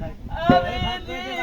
Amém.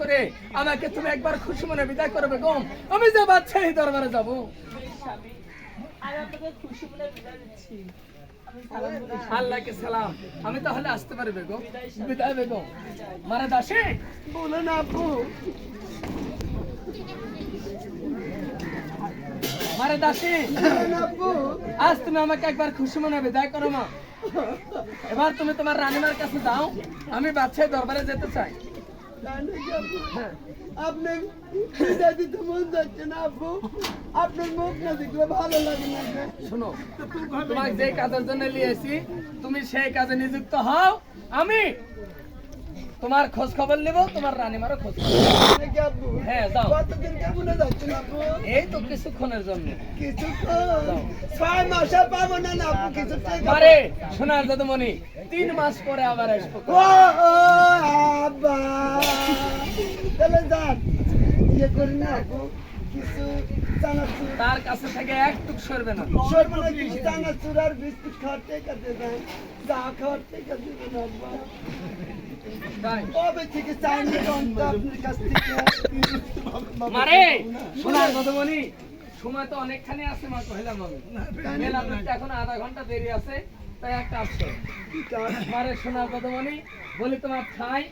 করে আমাকে তুমি একবার খুশি মনে বিদায় করবে গো আমি যে বাচ্চা এই দরবারে যাব। আমি আপনাকে খুশি বলে বিদায় দিচ্ছি। আমি সালাম বলে আল্লাহকে সালাম। আমি তাহলে আসতে পারি বেগম বিদায় বেগম মারা দাসে? বলে না আপু। মারে দাসী? আজ তুমি আমাকে একবার খুশি মনে বিদায় করো মা। এবার তুমি তোমার রানীমার কাছে যাও। আমি বাচ্চায় দরবারে যেতে চাই। না, আপু। আপনার ভালো লাগে শোনো, তোমাকে যে কাজের জন্য নিয়েছি তুমি সেই কাজে নিযুক্ত হও। আমি তোমার খোঁজ খবর নেব, তোমার রানীমারও খোঁজ। হ্যাঁ আপু এই তো কিছুক্ষণের জন্য। ছয় মাসে পাবো না না তিন মাস পরে আবার করি না আপু কিছু তার কাছে থেকে একটুক সরবে না। চানাচুর আর বিস্কুট খাওয়ার খাওয়ার তাই কবে থেকে চাইনি আপনার কাছ থেকে? মারে! শোনার দাদুমণি সময় তো অনেকখানি আছে মা কহিলাম আমি। এখন আধা ঘণ্টা দেরি আছে। তাই একটা আসছো মারে শোনার দাদুমণি বলি তোমার ঠাই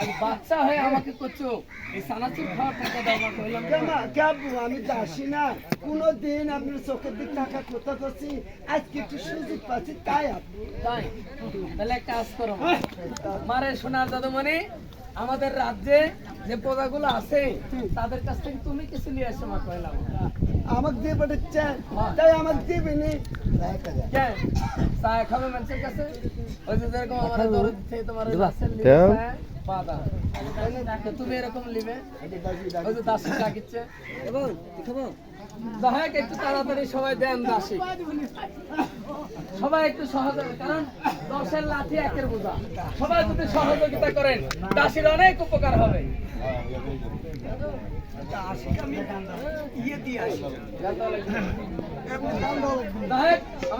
আর বাচ্চা হয়ে আমাকে করছ। এই সানাচুর খাওয়ার টাকা দাও মা কহিলাম কেমা কেবু আমি যাসি না। কোনো দিন আপনার চোখের দিক টাকা কোথা করছি? আজকে একটু সুযোগ পাচ্ছি তাই আপনি। তাই? তাহলে একটা কাজ করো। মা। মারে শোনার দাদুমণি আমাদের রাজ্যে যে প্রজাগুলো আছে তাদের কাছ থেকে তুমি কিছু নিয়ে আসো মা কহিলাম আমাকে দিয়ে পাঠাচ্ছেন তাই আমাকে দিবেনি কেন? চা খাবে মানুষের কাছে? ওই যে যেরকম আমার দরদ থেকে তোমার বাদা। তো তুমি এরকম লিবে। ওই যে দাসী ডাকিচ্ছে। যাই হোক, একটু তাড়াতাড়ি সবাই দেন দাসি। সবাই একটু সহযোগিতা কারণ দশের লাঠি একের বোঝা। সবাই যদি সহযোগিতা করেন দাসির অনেক উপকার হবে। ইয়ে দিয়ে আসি। যাই হোক, আমার